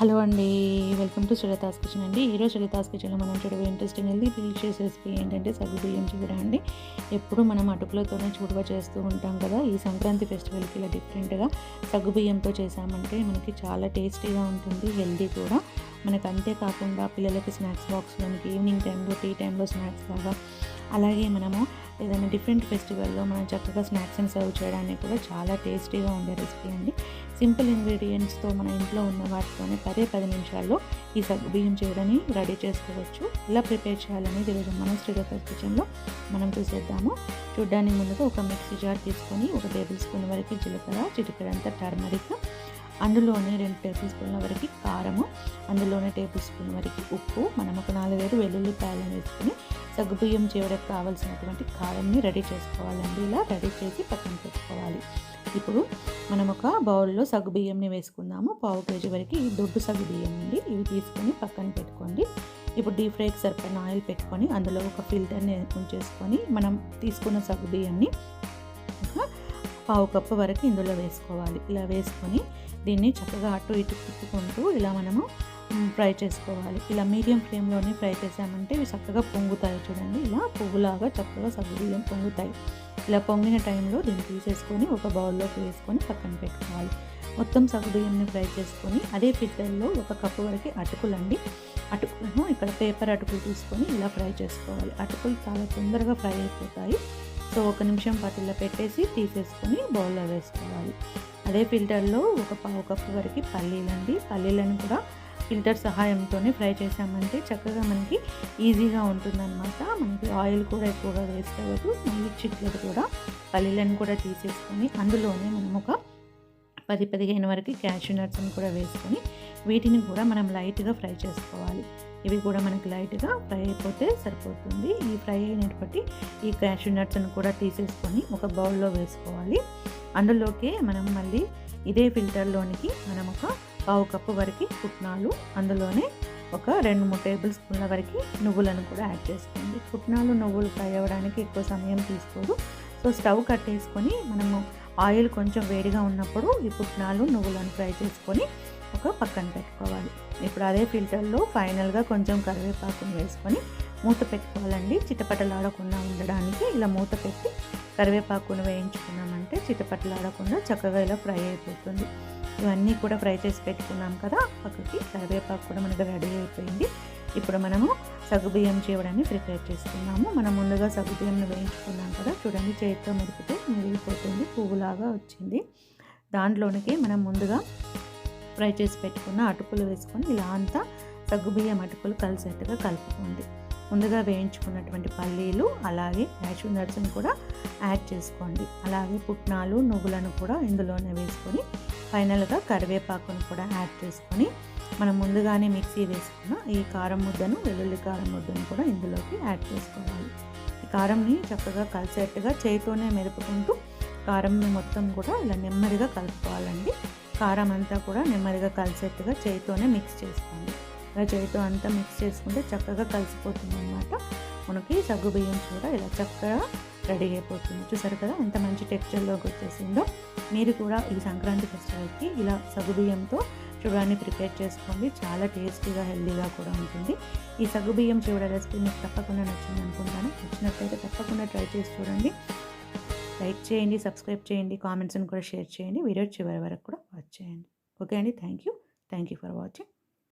Hello అండి welcome to శ్రీతాస్ kitchen అండి. ఈరోజు శ్రీతాస్ కిచెన్లో మనం చూడబోయే ఇంట్రెస్టింగ్ హెల్దీ డిలీషియస్ రెసిపీ ఏంటంటే సగ్గు బియ్యం చూడ అండి. ఎప్పుడు మనం అటుకులతోనే చూడవ చేస్తూ ఉంటాం కదా ఈ సంక్రాంతి ఫెస్టివల్కి ఇలా డిఫరెంట్గా సగ్గు బియ్యంతో చేసామంటే మనకి చాలా టేస్టీగా ఉంటుంది హెల్దీ కూడా. మనకు అంతేకాకుండా పిల్లలకి స్నాక్స్ బాక్స్లోనికి ఈవినింగ్ టైంలో టీ టైంలో స్నాక్స్ లాగా అలాగే మనము ఏదైనా డిఫరెంట్ ఫెస్టివల్లో మనం చక్కగా స్నాక్స్ అండ్ సర్వ్ చేయడానికి కూడా చాలా టేస్టీగా ఉండే రెసిపీ అండి. సింపుల్ ఇంగ్రీడియంట్స్తో మన ఇంట్లో ఉన్న వాటితోనే పదే పది నిమిషాల్లో ఈ సగ్గు బియ్యం చేయడాన్ని రెడీ చేసుకోవచ్చు. ఎలా ప్రిపేర్ చేయాలనేది ఈరోజు మన శ్రీరకర్ కిచెన్లో మనం చూసేద్దాము. చూడ్డానికి ముందుగా ఒక మిక్సీ జార్ తీసుకొని ఒక టేబుల్ స్పూన్ వరకు జీలకర్ర చిటికడంతా టర్మరిక్ అందులోనే రెండు టేబుల్ స్పూన్ల వరకు కారము అందులోనే టేబుల్ స్పూన్ వరకు ఉప్పు మనం ఒక నాలుగైదు వెల్లుల్లిపాయలను వేసుకుని సగ్గుబియ్యం చేయడానికి కావాల్సినటువంటి కారంని రెడీ చేసుకోవాలండి. ఇలా రెడీ చేసి పక్కన పెట్టుకోవాలి. ఇప్పుడు మనం ఒక బౌల్లో సగ్గుబియ్యంని వేసుకుందాము. పావు కేజీ వరకు ఈ దొడ్డు సగ్గుబియ్యం అండి. ఇవి తీసుకొని పక్కన పెట్టుకోండి. ఇప్పుడు డీప్ ఫ్రైకి సరిపడిన ఆయిల్ పెట్టుకొని అందులో ఒక ఫిల్టర్ని ఉంచేసుకొని మనం తీసుకున్న సగ్గుబియ్యంని ఒక పావు కప్పు వరకు ఇందులో వేసుకోవాలి. ఇలా వేసుకొని దీన్ని చక్కగా అటు ఇటు తిప్పుకుంటూ ఇలా మనము ఫ్రై చేసుకోవాలి. ఇలా మీడియం ఫ్లేమ్లోనే ఫ్రై చేసామంటే ఇవి చక్కగా పొంగుతాయి చూడండి. ఇలా పువ్వులాగా చక్కగా సగ్గుబియ్యం పొంగుతాయి. ఇలా పొంగిన టైంలో దీన్ని తీసేసుకొని ఒక బౌల్లోకి వేసుకొని పక్కన పెట్టుకోవాలి. మొత్తం సగ్గుబియ్యంని ఫ్రై చేసుకొని అదే పిట్టల్లో ఒక కప్పు వరకు అటుకులండి. అటుకులను ఇక్కడ పేపర్ అటుకులు తీసుకొని ఇలా ఫ్రై చేసుకోవాలి. అటుకులు చాలా తొందరగా ఫ్రై అయిపోతాయి. సో ఒక నిమిషం పాటు పెట్టేసి తీసేసుకొని బౌల్లో వేసుకోవాలి. అదే ఫిల్టర్లో ఒక పావు కప్పు వరకు పల్లీలండి పల్లీలను కూడా ఫిల్టర్ సహాయంతోనే ఫ్రై చేసామంటే చక్కగా మనకి ఈజీగా ఉంటుందన్నమాట. మనకి ఆయిల్ కూడా ఎక్కువగా వేస్ట్ అవ్వదు. మళ్ళీ చిట్లది కూడా పల్లీలను కూడా తీసేసుకొని అందులోనే మనం ఒక పది పదిహేను వరకు క్యాషూ నట్స్ని కూడా వేసుకొని వీటిని కూడా మనం లైట్గా ఫ్రై చేసుకోవాలి. ఇవి కూడా మనకి లైట్గా ఫ్రై అయిపోతే సరిపోతుంది. ఈ ఫ్రై అయినటువంటి ఈ క్యాషూ నట్స్ని కూడా తీసేసుకొని ఒక బౌల్లో వేసుకోవాలి. అందులోకి మనం మళ్ళీ ఇదే ఫిల్టర్లోనికి మనం ఒక పావు కప్పు వరకు పుట్నాలు అందులోనే ఒక రెండు మూడు టేబుల్ స్పూన్ల వరకు నువ్వులను కూడా యాడ్ చేసుకోండి. పుట్నాలు నువ్వులు ఫ్రై అవ్వడానికి ఎక్కువ సమయం తీసుకోదు. సో స్టవ్ కట్టేసుకొని మనము ఆయిల్ కొంచెం వేడిగా ఉన్నప్పుడు ఈ పుట్నాలు నువ్వులను ఫ్రై చేసుకొని ఒక పక్కన పెట్టుకోవాలి. ఇప్పుడు అదే ఫిల్టర్లో ఫైనల్గా కొంచెం కరివేపాకుని వేసుకొని మూత పెట్టుకోవాలండి. చిటపటలాడకుండా ఉండడానికి ఇలా మూత పెట్టి కరివేపాకును వేయించుకున్నామంటే చిటపటలాడకుండా చక్కగా ఇలా ఫ్రై అయిపోతుంది. ఇవన్నీ కూడా ఫ్రై చేసి పెట్టుకున్నాం కదా పక్కకి కరివేపాకు కూడా మనకు రెడీ అయిపోయింది. ఇప్పుడు మనము సగ్గుబియ్యం చేయడాన్ని ప్రిపేర్ చేసుకున్నాము. మనం ముందుగా సగ్గుబియ్యంని వేయించుకున్నాం కదా చూడండి చేతితో మెరిపితే మెరిగిపోతుంది పువ్వులాగా వచ్చింది. దాంట్లోనికి మనం ముందుగా ఫ్రై చేసి పెట్టుకున్న అటుకులు వేసుకొని ఇలా అంతా సగ్గుబియ్యం అటుకులు కలిసేట్టుగా కలుపుకోండి ముందుగా వేయించుకున్నటువంటి పల్లీలు అలాగే క్యాషూ నట్స్ని కూడా యాడ్ చేసుకోండి. అలాగే పుట్నాలు నువ్వులను కూడా ఇందులోనే వేసుకొని ఫైనల్గా కరివేపాకును కూడా యాడ్ చేసుకొని మనం ముందుగానే మిక్సీ వేసుకున్న ఈ కారం ముద్దను వెల్లుల్లి కారం ముద్దను కూడా ఇందులోకి యాడ్ చేసుకోవాలి. ఈ కారంని చక్కగా కలిసేట్టుగా చేతితోనే మెరుపుకుంటూ కారంని మొత్తం కూడా ఇలా నెమ్మదిగా కలుపుకోవాలండి. కారం అంతా కూడా నెమ్మదిగా కలిసేట్టుగా చేయితోనే మిక్స్ చేసుకోండి. ఇలా చేయితో అంతా మిక్స్ చేసుకుంటే చక్కగా కలిసిపోతుంది అనమాట మనకి సగ్గు బియ్యం కూడా ఇలా చక్కగా రెడీ అయిపోతుంది. చూసారు కదా ఎంత మంచి టెక్స్చర్లోకి వచ్చేసిందో. మీరు కూడా ఈ సంక్రాంతి ఫెస్టివల్కి ఇలా సగ్గుబియ్యంతో చూడాన్ని ప్రిపేర్ చేసుకోండి. చాలా టేస్టీగా హెల్దీగా కూడా ఉంటుంది. ఈ సగ్గుబియ్యం చూడ రెసిపీ మీకు తప్పకుండా నచ్చింది అనుకుంటాను నచ్చినట్లయితే తప్పకుండా ట్రై చేసి చూడండి. లైక్ చేయండి సబ్స్క్రైబ్ చేయండి కామెంట్స్ని కూడా షేర్ చేయండి. వీడియో చివరి వరకు కూడా వాచ్ చేయండి. ఓకే అండి. Thank you. Thank you for watching.